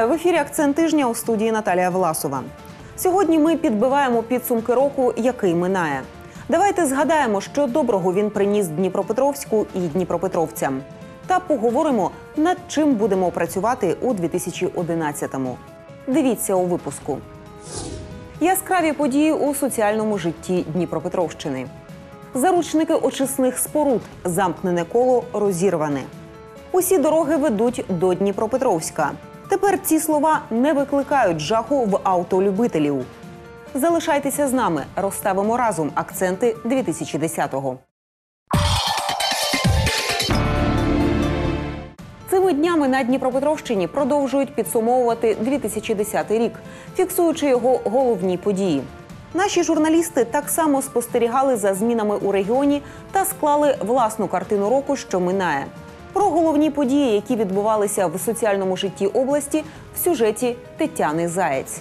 Вітаю в ефірі Акцент тижня у студії Наталія Власова. Сьогодні ми підбиваємо підсумки року, який минає. Давайте згадаємо, що доброго він приніс Дніпропетровську і Дніпропетровцям. Та поговоримо, над чим будемо працювати у 2011-му. Дивіться у випуску. Яскраві події у соціальному житті Дніпропетровщини. Заручники очисних споруд, замкнене коло розірване. Усі дороги ведуть до Дніпропетровська. Тепер ці слова не викликають жаху в автолюбителів. Залишайтеся з нами, розставимо разом акценти 2010-го. Цими днями на Дніпропетровщині продовжують підсумовувати 2010 рік, фіксуючи його головні події. Наші журналісти так само спостерігали за змінами у регіоні та склали власну картину року, що минає. Про головні події, які відбувалися в соціальному житті області, в сюжеті Тетяни Заєць.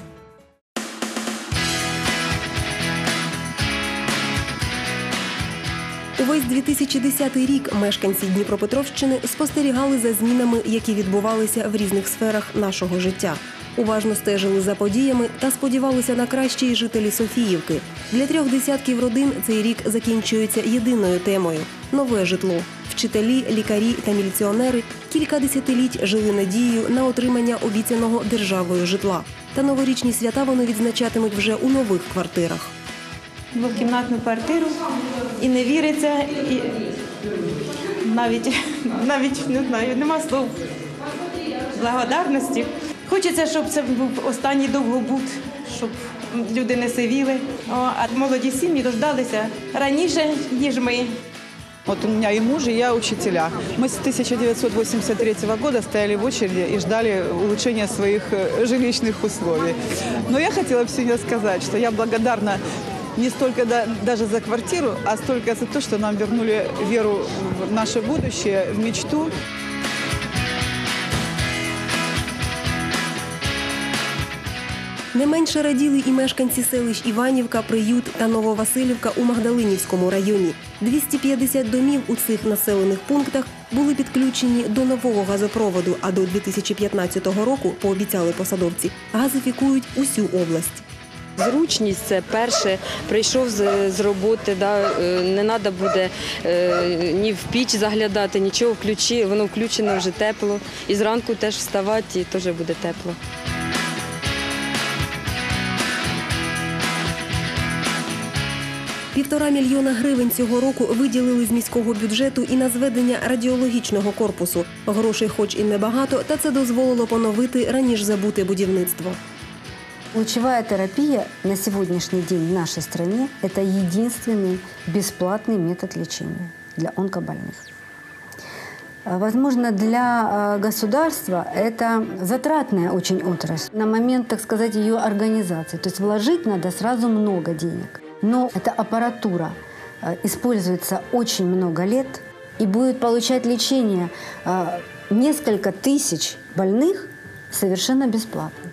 Увесь 2010 рік мешканці Дніпропетровщини спостерігали за змінами, які відбувалися в різних сферах нашого життя. Уважно стежили за подіями та сподівалися на краще й жителі Софіївки. Для трьох десятків родин цей рік закінчується єдиною темою нове житло. Вчителі, лікарі та міліціонери кілька десятиліть жили надією на отримання обіцяного державою житла. Та новорічні свята вони відзначатимуть вже у нових квартирах. двокімнатну квартиру і не віриться, і навіть, навіть не знаю, нема слов благодарності. Хочеться, щоб це був останній довгобут, щоб люди не сивіли. А молоді сім'ї дождалися раніше, ніж ми. Вот у меня и муж, и я учителя. Мы с 1983 года стояли в очереди и ждали улучшения своих э, жилищных условий. Но я хотела бы сегодня сказать, что я благодарна не столько да- даже за квартиру, а столько за то, что нам вернули веру в наше будущее, в мечту. Не менше раділи і мешканці селищ Іванівка, Приют та Нововасилівка у Магдалинівському районі. 250 домів у цих населених пунктах були підключені до нового газопроводу, а до 2015 року, пообіцяли посадовці, газифікують усю область. Зручність це перше. Прийшов з, роботи, е, не треба буде е, ні в піч заглядати, нічого включи, воно включено вже тепло. І зранку теж вставати, і теж буде тепло. Півтора мільйона гривень цього року виділили з міського бюджету і на зведення радіологічного корпусу. Грошей, хоч і небагато, та це дозволило поновити раніше забуте будівництво. Лучевая терапия на сегодняшний день в нашей стране – это единственный бесплатный метод лечения для онкобольных. А, Возможно, для а, государства это затратная очень отрасль на момент, так сказать, ее организации. То есть вложить надо сразу много денег. Но эта аппаратура а, используется очень много лет и будет получать лечение а, несколько тысяч больных совершенно бесплатно.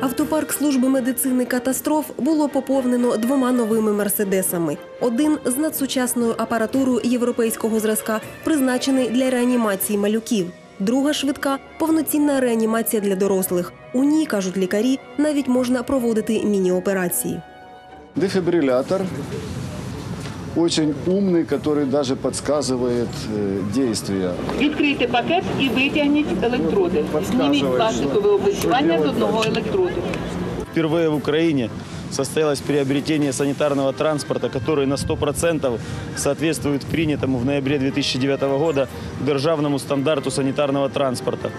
Автопарк служби медицини катастроф було поповнено двома новими мерседесами. Один з надсучасною апаратурою європейського зразка, призначений для реанімації малюків. Друга швидка повноцінна реанімація для дорослих. У ній кажуть лікарі, навіть можна проводити міні-операції. Дефибриллятор очень умный, который даже подсказывает э, действия. Відкрийте пакет і витягніть електроди. Зніміть пластикове облицювання з одного електроду. Впервые в Украине состоялось приобретение санитарного транспорта, который на 100% соответствует принятому в ноябре 2009 года державному стандарту санитарного транспорта.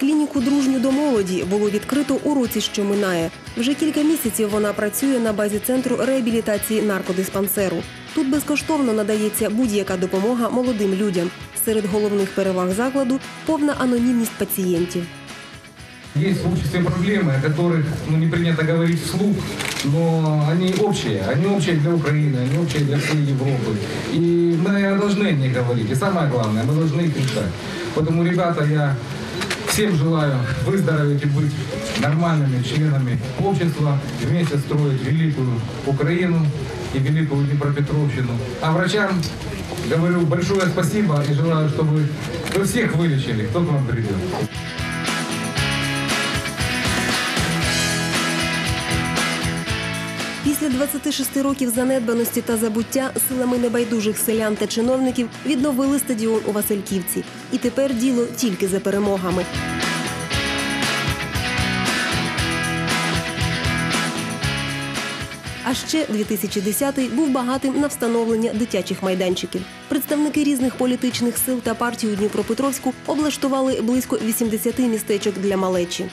Клініку дружню до молоді було відкрито у році, що минає. Вже кілька місяців вона працює на базі центру реабілітації наркодиспансеру. Тут безкоштовно надається будь-яка допомога молодим людям. Серед головних переваг закладу повна анонімність пацієнтів. Есть в обществе проблемы, о которых ну, не принято говорить вслух, но они общие. Они общие для Украины, они общие для всей Европы. И мы наверное, должны о них говорить. И самое главное, мы должны их решать. Поэтому, ребята, я Всем желаю выздороветь и быть нормальными членами общества, вместе строить великую Украину и великую Днепропетровщину. А врачам говорю большое спасибо и желаю, чтобы вы всех вылечили, кто к вам придет. Після 26 років занедбаності та забуття силами небайдужих селян та чиновників відновили стадіон у Васильківці. І тепер діло тільки за перемогами. А ще 2010-й був багатим на встановлення дитячих майданчиків. Представники різних політичних сил та партій у Дніпропетровську облаштували близько 80 містечок для малечі.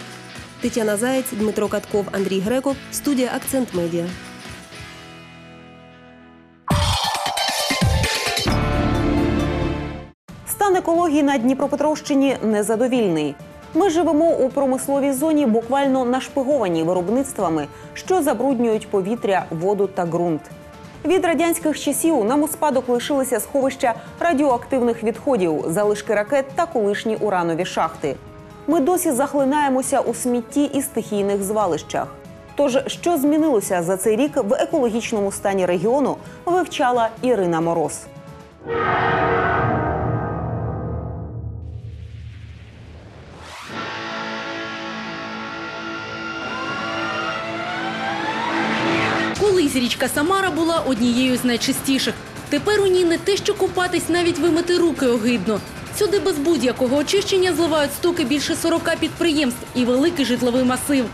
Тетяна Заєць, Дмитро Катков, Андрій Греков. Студія Акцент Медіа. Стан екології на Дніпропетровщині незадовільний. Ми живемо у промисловій зоні, буквально нашпигованій виробництвами, що забруднюють повітря, воду та ґрунт. Від радянських часів нам у спадок лишилися сховища радіоактивних відходів, залишки ракет та колишні уранові шахти. Ми досі захлинаємося у смітті і стихійних звалищах. Тож, що змінилося за цей рік в екологічному стані регіону, вивчала Ірина Мороз. Річка Самара була однією з найчистіших. Тепер у ній не те, що купатись, навіть вимити руки огидно. Сюди без будь-якого очищення зливають стоки більше 40 підприємств і великий житловий масив.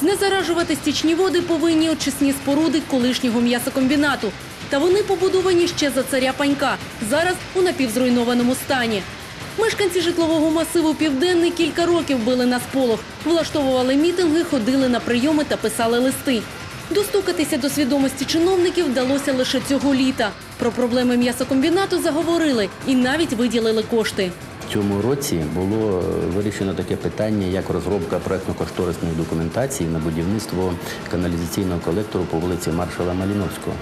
Знезаражувати стічні води повинні очисні споруди колишнього м'ясокомбінату. Та вони побудовані ще за царя панька. Зараз у напівзруйнованому стані. Мешканці житлового масиву Південний кілька років били на сполох, влаштовували мітинги, ходили на прийоми та писали листи. Достукатися до свідомості чиновників вдалося лише цього літа. Про проблеми м'ясокомбінату заговорили і навіть виділили кошти. В цьому році було е, вирішено таке питання, як розробка проектно-кошторисної документації на будівництво каналізаційного колектору по вулиці Маршала Маліновського.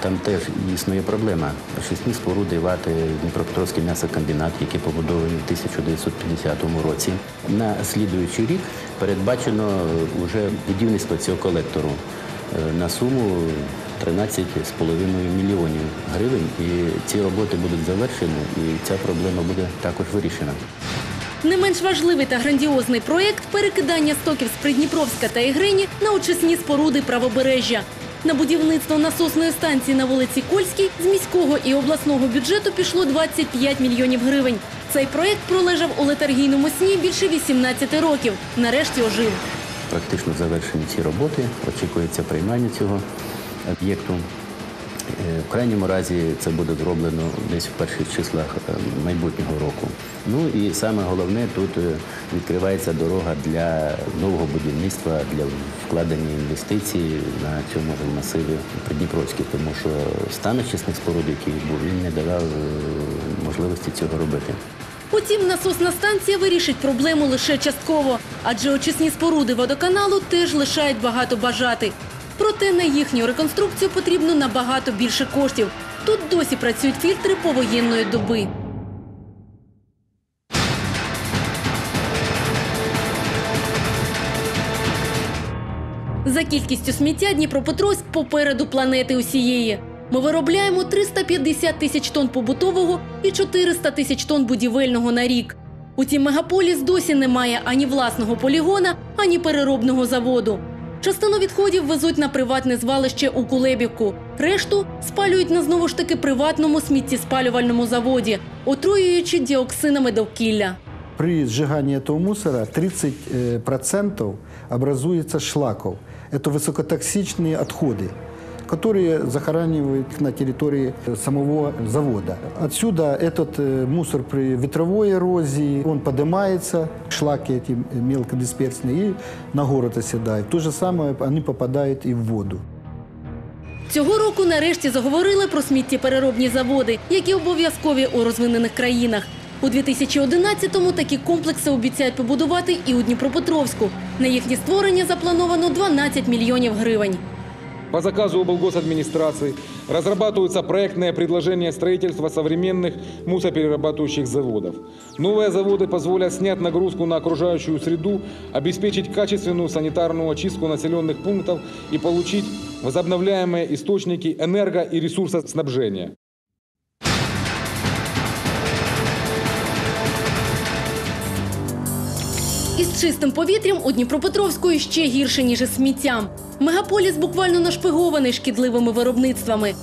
Там теж існує проблема. Очисні споруди вати Дніпропетровський м'ясокомбінат, який побудований в 1950 році. На слідуючий рік передбачено вже будівництво цього колектору е, на суму 13,5 мільйонів гривень. І ці роботи будуть завершені, і ця проблема буде також вирішена. Не менш важливий та грандіозний проєкт перекидання стоків з Придніпровська та Ігрині на очисні споруди правобережжя. На будівництво насосної станції на вулиці Кольській з міського і обласного бюджету пішло 25 мільйонів гривень. Цей проєкт пролежав у летаргійному сні більше 18 років. Нарешті ожив. Практично завершені ці роботи. Очікується приймання цього об'єкту. Е, В крайньому разі це буде зроблено десь в перших числах е, майбутнього року. Ну і саме головне тут е, відкривається дорога для нового будівництва, для вкладення інвестицій на цьому ж масиві Придніпровській, тому що стан очисних споруд, який був, він не давав можливості цього робити. Утім, насосна станція вирішить проблему лише частково, адже очисні споруди водоканалу теж лишають багато бажати. Проте на їхню реконструкцію потрібно набагато більше коштів. Тут досі працюють фільтри повоєнної доби. За кількістю сміття Дніпропетровськ попереду планети усієї. Ми виробляємо 350 тисяч тонн побутового і 400 тисяч тонн будівельного на рік. Утім, мегаполіс досі не має ані власного полігона, ані переробного заводу. Частину відходів везуть на приватне звалище у Кулебівку. Решту спалюють на знову ж таки приватному сміттєспалювальному заводі, отруюючи діоксинами довкілля. При сжигании этого мусора 30% образуется шлаков. Это высокотоксичные отходы, которые захоранивают на территории э, самого завода. Отсюда этот э, мусор при ветровой эрозии, он поднимается, шлаки эти мелкодисперсные, и на город оседают. То же самое они попадают и в воду. Цього року нарешті заговорили про сміттєпереробні заводи, які обов'язкові у розвинених країнах. У 2011-му такі комплекси обіцяють побудувати і у Дніпропетровську. На їхнє створення заплановано 12 мільйонів гривень. По заказу облгосадминистрации разрабатываются проектные предложения строительства современных мусоперерабатывающих заводов. Новые заводы позволят снять нагрузку на окружающую среду, обеспечить качественную санитарную очистку населенных пунктов и получить возобновляемые источники энерго- и ресурсоснабжения. Із чистим повітрям у Дніпропетровську ще гірше, ніж із сміттям. Мегаполіс буквально нашпигований шкідливими виробництвами.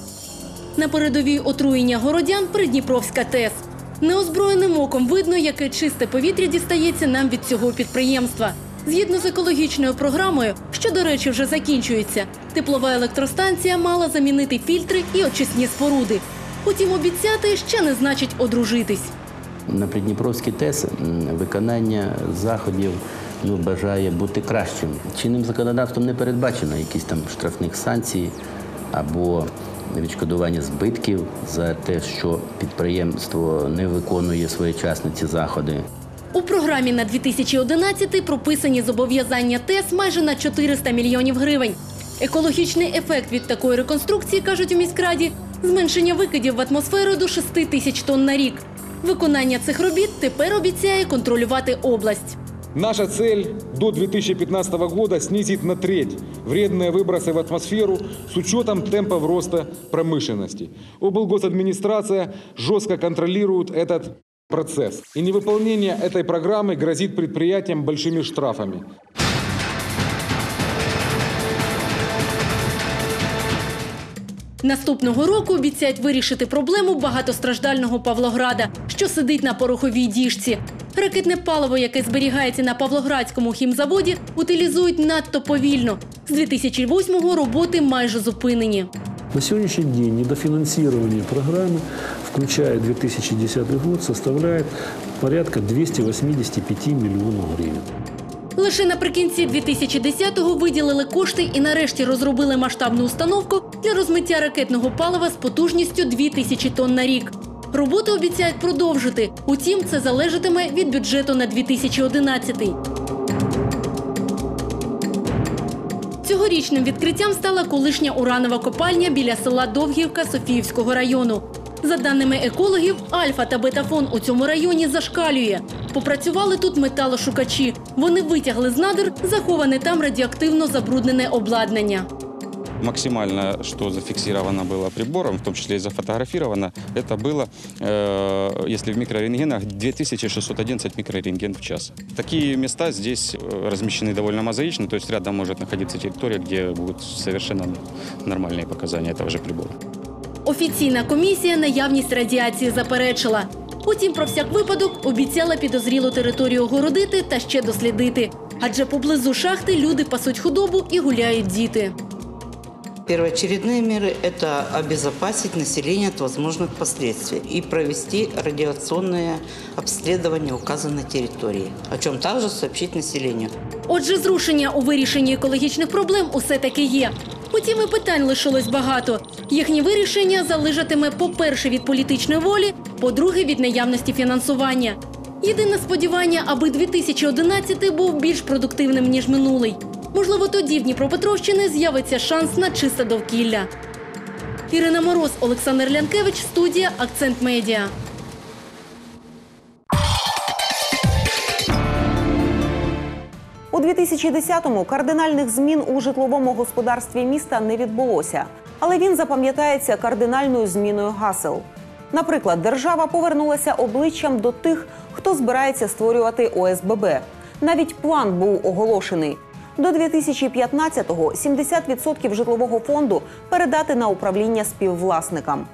На передовій отруєння городян Придніпровська ТЕС. Неозброєним оком видно, яке чисте повітря дістається нам від цього підприємства. Згідно з екологічною програмою, що, до речі, вже закінчується, теплова електростанція мала замінити фільтри і очисні споруди. Утім, обіцяти ще не значить одружитись. На Придніпровській ТЕС виконання заходів ну, бажає бути кращим. Чинним законодавством не передбачено якісь там штрафних санкцій або відшкодування збитків за те, що підприємство не виконує своєчасно ці заходи. У програмі на 2011 прописані зобов'язання ТЕС майже на 400 мільйонів гривень. Екологічний ефект від такої реконструкції, кажуть у міськраді, зменшення викидів в атмосферу до 6 тисяч тонн на рік. Виконання цих робіт тепер обіцяє контролювати область. Наша цель до 2015 года снизить на треть вредные выбросы в атмосферу с учетом темпов роста промышленности. Облгосадминистрация жестко контролирует этот процесс. И невыполнение этой программы грозит предприятиям большими штрафами. Наступного року обіцяють вирішити проблему багатостраждального Павлограда, що сидить на пороховій діжці. Ракетне паливо, яке зберігається на Павлоградському хімзаводі, утилізують надто повільно. З 2008-го роботи майже зупинені. На сегодняшний день недофинансирование программы, включая 2010 год, составляет порядка 285 миллионов гривен. Лише наприкінці 2010-го виділили кошти і нарешті розробили масштабну установку для розмиття ракетного палива з потужністю 2000 тонн на рік. Роботу обіцяють продовжити. Утім, це залежатиме від бюджету на 2011-й. Цьогорічним відкриттям стала колишня уранова копальня біля села Довгівка Софіївського району. За даними екологів, альфа та бетафон у цьому районі зашкалює. Попрацювали тут металошукачі. Вони витягли з надр заховане там радіоактивно забруднене обладнання. Максимально, что зафиксировано было прибором, в том числе и зафотографировано, это было, э, если в микрорентгенах, 2611 микрорентген в час. Такие места здесь э, размещены довольно мозаично, то есть рядом может находиться территория, где будут совершенно нормальные показания этого же прибора. Офіційна комісія наявність радіації заперечила. Утім, про всяк випадок обіцяла підозрілу територію огородити та ще дослідити. Адже поблизу шахти люди пасуть худобу і гуляють діти. Первоочередные меры – это обезопасить население от возможных последствий и провести радиационное обследование указанной территории, о чем также сообщить населению. Отже, зрушення у вирішенні екологічних проблем усе таки є. Утім, і питань лишилось багато. Їхнє вирішення залежатиме, по-перше, від політичної волі, по-друге, від наявності фінансування. Єдине сподівання, аби 2011 був більш продуктивним, ніж минулий. Можливо, тоді в Дніпропетровщини з'явиться шанс на чисте довкілля. Ірина Мороз, Олександр Лянкевич, студія Акцент Медіа. У 2010-му кардинальних змін у житловому господарстві міста не відбулося, але він запам'ятається кардинальною зміною гасел. Наприклад, держава повернулася обличчям до тих, хто збирається створювати ОСББ. Навіть план був оголошений. До 2015-го 70% житлового фонду передати на управління співвласникам.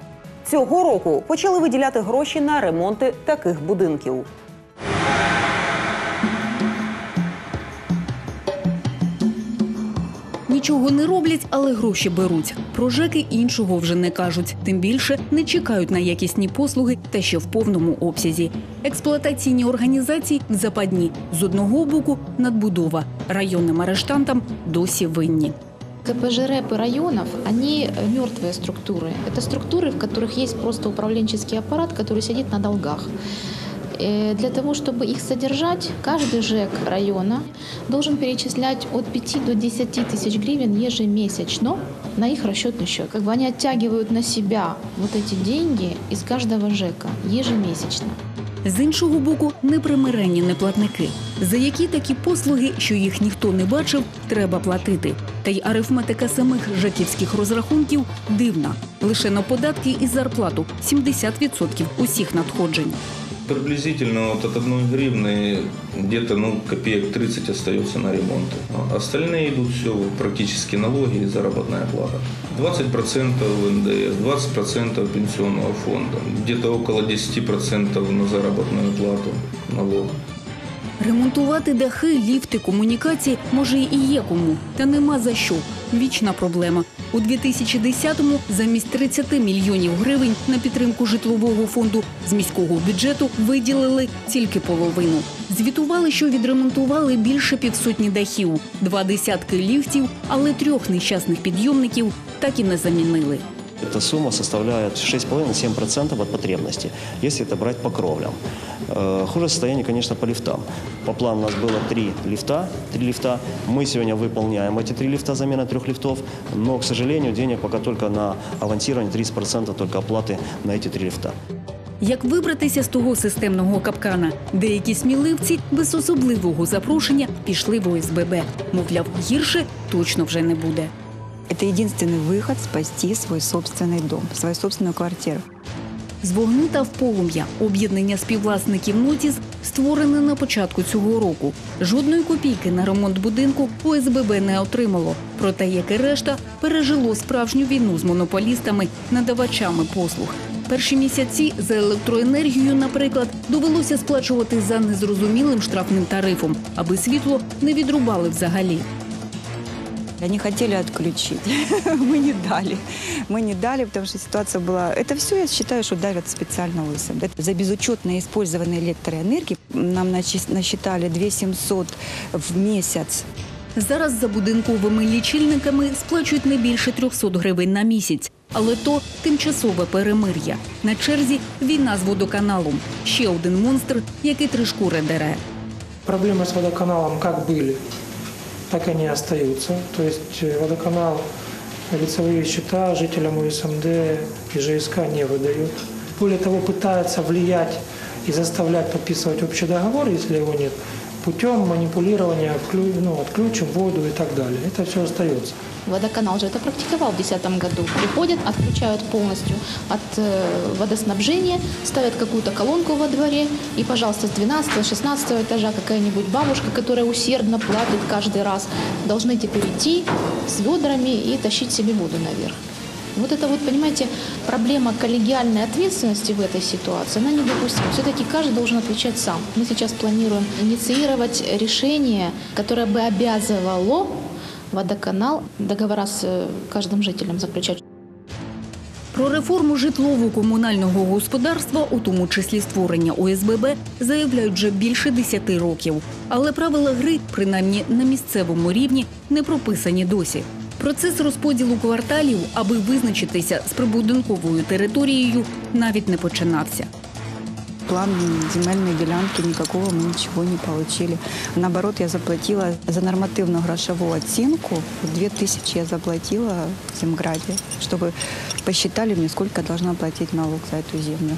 Цього року почали виділяти гроші на ремонти таких будинків. Нічого не роблять, але гроші беруть. Про ЖЕКи іншого вже не кажуть. Тим більше не чекають на якісні послуги та ще в повному обсязі. Експлуатаційні організації в западні з одного боку надбудова районним арештантам досі винні. КПЖ-рэпы районов, они э, мертвые структуры. Это структуры, в которых есть просто управленческий аппарат, который сидит на долгах. Э, Для того, чтобы их содержать, каждый ЖЭК района должен перечислять от 5 до 10 тысяч гривен ежемесячно на их расчетный счет. Как бы они оттягивают на себя вот эти деньги из каждого ЖЭКа ежемесячно. З іншого боку, непримиренні неплатники, за які такі послуги, що їх ніхто не бачив, треба платити. Та й арифметика самих жеківських розрахунків дивна. Лише на податки і зарплату 70% усіх надходжень. Приблизительно вот от одной гривны где-то ну, копеек 30 остается на ремонт. Остальные идут все практически налоги и заработная плата. 20% НДС, 20% пенсионного фонда, где-то около 10% на заработную плату налог. Ремонтувати дахи, ліфти, комунікації може і є кому, та нема за що. Вічна проблема. У 2010-му замість 30 мільйонів гривень на підтримку житлового фонду з міського бюджету виділили тільки половину. Звітували, що відремонтували більше півсотні дахів, два десятки ліфтів, але трьох нещасних підйомників так і не замінили. Эта сумма составляет 6,5-7% от потребности, если это брать по кровлям. Э, Хуже состояние, конечно, по лифтам. По плану у нас было три лифта, три лифта. Мы сегодня выполняем эти три лифта, замена трех лифтов, но, к сожалению, денег пока только на авансирование 30% только оплаты на эти три лифта. Як вибратися з того системного капкана? Деякі сміливці без особливого запрошення пішли в ОСББ. Мовляв, гірше точно вже не буде. Это единственный выход спасти свой собственный дом, свою собственную квартиру. З вогню та в полум'я об'єднання співвласників Нотіс створене на початку цього року. Жодної копійки на ремонт будинку ОСББ не отримало. Проте, як і решта, пережило справжню війну з монополістами, надавачами послуг. Перші місяці за електроенергію, наприклад, довелося сплачувати за незрозумілим штрафним тарифом, аби світло не відрубали взагалі. Они хотели отключить. Мы не дали. Мы не дали, потому что ситуация была... Это все, я считаю, что давят специально ОСМ. Да. За безучетное использование электроэнергии нам начис- насчитали 2 700 в месяц. Зараз за будинковими лічильниками сплачують не більше 300 гривень на місяць. Але то тимчасове перемир'я. На черзі війна з водоканалом. Ще один монстр, який три шкури дере. Проблемы с водоканалом как были, Так они остаются. То есть э, водоканал лицевые счета жителям УСМД и ЖСК не выдают. Более того, пытается влиять и заставлять подписывать общий договор, если его нет, путем манипулирования, ну, отключим воду и так далее. Это все остается. Водоканал же это практиковал в 2010 году. Приходят, отключают полностью от э, водоснабжения, ставят какую-то колонку во дворе, и, пожалуйста, с 12-16 этажа какая-нибудь бабушка, которая усердно платит каждый раз, должны теперь идти с ведрами и тащить себе воду наверх. Вот это вот, понимаете, проблема коллегиальной ответственности в этой ситуации, она недопустима. Все-таки каждый должен отвечать сам. Мы сейчас планируем инициировать решение, которое бы обязывало водоканал договора с э, каждым жителем заключать. Про реформу житлово-комунального господарства, у тому числі створення ОСББ, заявляють вже більше 10 років. Але правила гри, принаймні на місцевому рівні, не прописані досі. Процес розподілу кварталів, аби визначитися з прибудинковою територією, навіть не починався План земельной делянки никакого мы ничего не получили. Наоборот, я заплатила за нормативную грошовую оценку. 2000 я заплатила в Земграде, чтобы посчитали мне, сколько я должна платить налог за эту землю.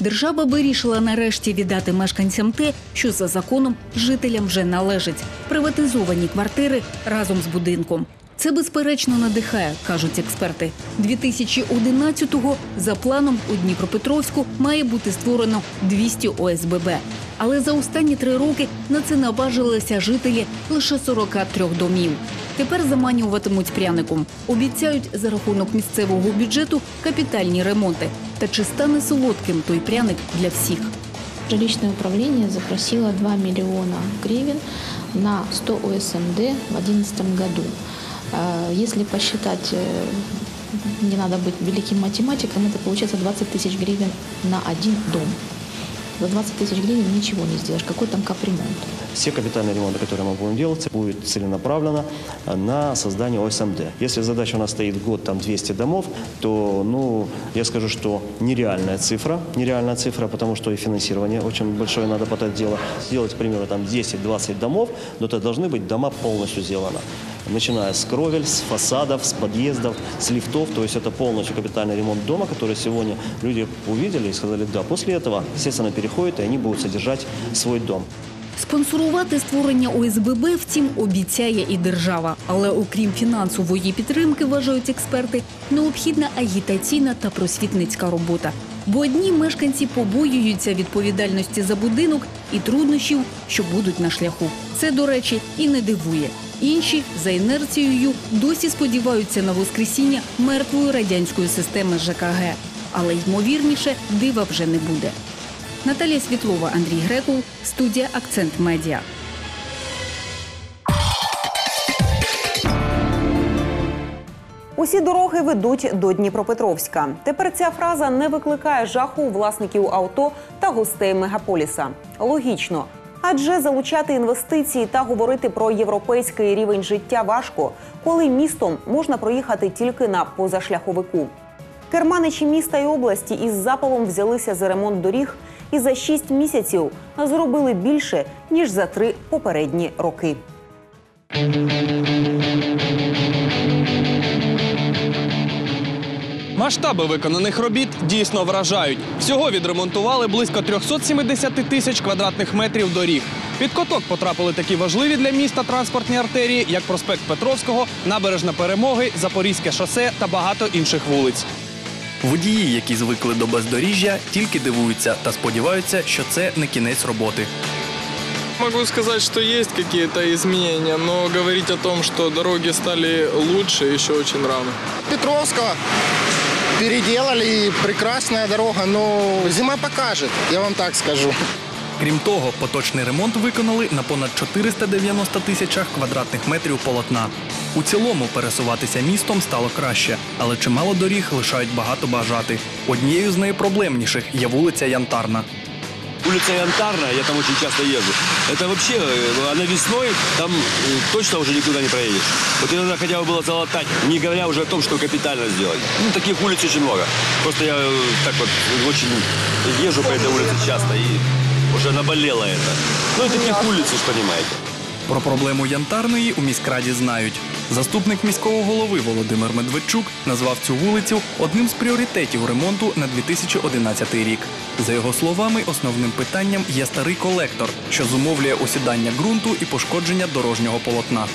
Держава вирішила нарешті віддати мешканцям те, що за законом жителям вже належить приватизовані квартири разом з будинком. Це безперечно надихає, кажуть експерти. 2011-го за планом у Дніпропетровську має бути створено 200 ОСББ. Але за останні три роки на це наважилися жителі лише 43 домів. Тепер заманюватимуть пряником. Обіцяють за рахунок місцевого бюджету капітальні ремонти. Та чи стане солодким той пряник для всіх? Жилищное управление запросило 2 миллиона гривен на 100 ОСМД в 2011 году. Э, Если посчитать, э, не надо быть великим математиком, это получается 20 тысяч гривен на один дом. За 20 тысяч гривен ничего не сделаешь. Какой там капремонт? Все капитальные ремонты, которые мы будем делать, будет целенаправленно на создание ОСМД. Если задача у нас стоит год там 200 домов, то, ну, я скажу, что нереальная цифра, нереальная цифра, потому что и финансирование очень большое надо под это дело. Сделать, к примеру, там 10-20 домов, но это должны быть дома полностью сделаны. Начиная с кровель, с фасадов, с подъездов, с лифтов. То есть это полностью капитальный ремонт дома, который сегодня люди увидели и сказали, да, после этого, естественно, переходят, и они будут содержать свой дом. Спонсорувати створення ОСББ, втім, обіцяє і держава. Але окрім фінансової підтримки, вважають експерти, необхідна агітаційна та просвітницька робота. Бо одні мешканці побоюються відповідальності за будинок і труднощів, що будуть на шляху. Це, до речі, і не дивує. Інші за інерцією досі сподіваються на воскресіння мертвої радянської системи ЖКГ. Але ймовірніше дива вже не буде. Наталія Світлова, Андрій Греков, студія Акцент Медіа. Усі дороги ведуть до Дніпропетровська. Тепер ця фраза не викликає жаху у власників авто та гостей мегаполіса. Логічно. Адже залучати інвестиції та говорити про європейський рівень життя важко, коли містом можна проїхати тільки на позашляховику. Керманичі міста і області із запалом взялися за ремонт доріг і за 6 місяців зробили більше ніж за три попередні роки. Масштаби виконаних робіт дійсно вражають. Всього відремонтували близько 370 тисяч квадратних метрів доріг. Під коток потрапили такі важливі для міста транспортні артерії, як проспект Петровського, набережна Перемоги, Запорізьке шосе та багато інших вулиць. Водії, які звикли до бездоріжжя, тільки дивуються та сподіваються, що це не кінець роботи. Могу сказать, что есть какие-то изменения, но говорить о том, что дороги стали лучше, еще очень рано. Петровского переделали, и прекрасная дорога, но зима покажет, я вам так скажу. Крім того, поточний ремонт виконали на понад 490 тисячах квадратних метрів полотна. У цілому пересуватися містом стало краще, але чимало доріг лишають багато бажати. Однією з найпроблемніших є вулиця Янтарна. Улица Янтарная, я там очень часто езжу. Это вообще, э, она весной, там э, точно уже никуда не проедешь. Вот иногда хотя бы было залатать, не говоря уже о том, что капитально сделать. Ну, таких улиц очень много. Просто я э, так вот очень езжу по этой улице часто и уже наболело это. Ну, и таких улиц, уж понимаете. Про проблему янтарної у міськраді знають. Заступник міського голови Володимир Медведчук назвав цю вулицю одним з пріоритетів ремонту на 2011 рік. За його словами, основним питанням є старий колектор, що зумовлює осідання ґрунту і пошкодження дорожнього полотна.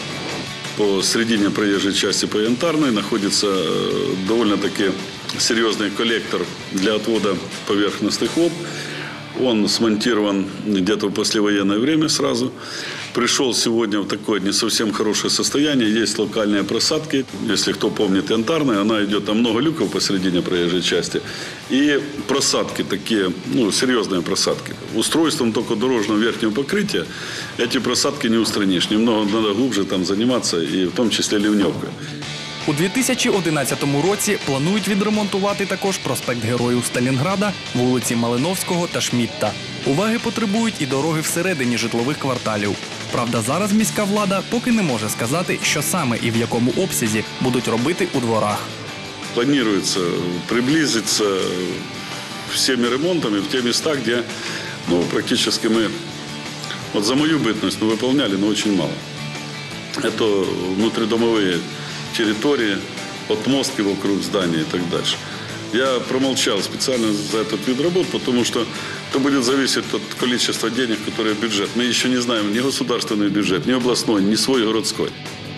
По середине проезжей части по Янтарной находится э, довольно-таки серьезный коллектор для отвода поверхностных вод. Он смонтирован где-то в послевоенное время сразу. Пришел сегодня в такое не совсем хорошее состояние. Есть локальные просадки. Если кто помнит Янтарная, она идет, там много люков посередине проезжей части. И просадки такие, ну, серьезные просадки. Устройством только дорожного верхнего покрытия эти просадки не устранишь. Немного надо глубже там заниматься, и в том числе ливневкой. У 2011 році планують відремонтувати також проспект Героїв Сталінграда, вулиці Малиновського та Шмітта. Уваги потребують і дороги всередині житлових кварталів. Правда, зараз міська влада поки не може сказати, що саме і в якому обсязі будуть робити у дворах. Планируется приблизиться всеми ремонтами в те места, где ну, практически мы, вот за мою бытность, ну, выполняли, но очень мало. Это внутридомовые территории, отмостки вокруг здания и так дальше. Я промолчал специально за этот вид работ, потому что это будет зависеть от количества денег, которые бюджет. Мы еще не знаем ни государственный бюджет, ни областной, ни свой городской.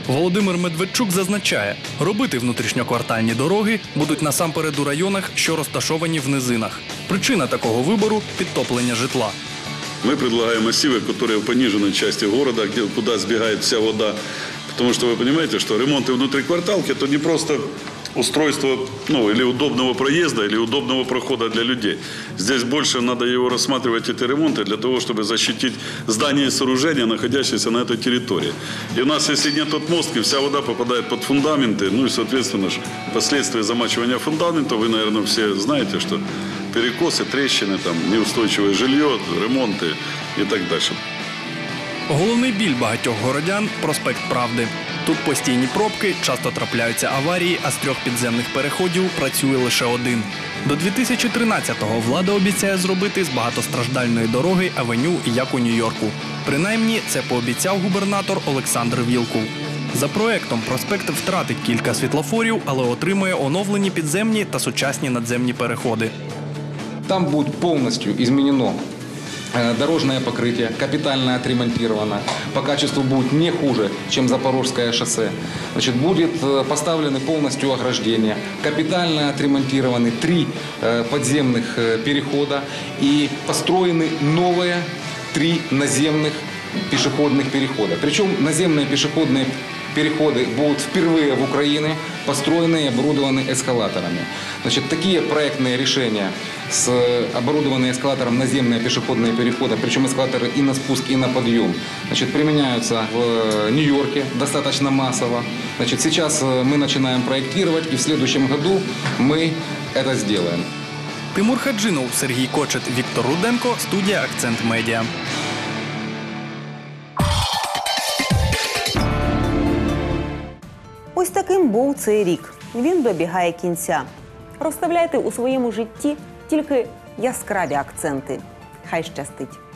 Володимир Медведчук зазначає, робити внутрішньоквартальні дороги будуть насамперед у районах, що розташовані в низинах. Причина такого вибору підтоплення житла. Мы предлагаем массивы, которые в пониженной части города, где, куда сбегает вся вода. Потому что вы понимаете, что ремонты внутри кварталки это не просто устройство ну, или удобного проезда, или удобного прохода для людей. Здесь больше надо его рассматривать, эти ремонты, для того, чтобы защитить здания и сооружения, находящиеся на этой территории. И у нас, если нет отмостки, вся вода попадает под фундаменты, ну и, соответственно, последствия замачивания фундамента, вы, наверное, все знаете, что перекосы, трещины, там, неустойчивое жилье, ремонты и так дальше. Головний біль багатьох городян проспект Правди. Тут постійні пробки, часто трапляються аварії, а з трьох підземних переходів працює лише один. До 2013-го влада обіцяє зробити з багатостраждальної дороги авеню, як у Нью-Йорку. Принаймні, це пообіцяв губернатор Олександр Вілкул. За проектом проспект втратить кілька світлофорів, але отримує оновлені підземні та сучасні надземні переходи. Там будет полностью изменено э, дорожное покрытие, капитально отремонтировано. По качеству будет не хуже, чем Запорожское шоссе. Значит, будет э, поставлены полностью ограждения, капитально отремонтированы три э, подземных э, перехода и построены новые три наземных пешеходных перехода. Причем наземные пешеходные переходы будут впервые в Украине построены и оборудованы эскалаторами. Значит, такие проектные решения с э, оборудованные эскалатором наземные пешеходные переходы, причем эскалаторы и на спуск, и на подъем, значит, применяются в э, Нью-Йорке достаточно массово. Значит, сейчас э, мы начинаем проектировать, и в следующем году мы это сделаем. Тимур Хаджинов, Сергій Кочет, Віктор Руденко, студія Акцент Медіа. Був цей рік. Він добігає кінця. Розставляйте у своєму житті тільки яскраві акценти. Хай щастить!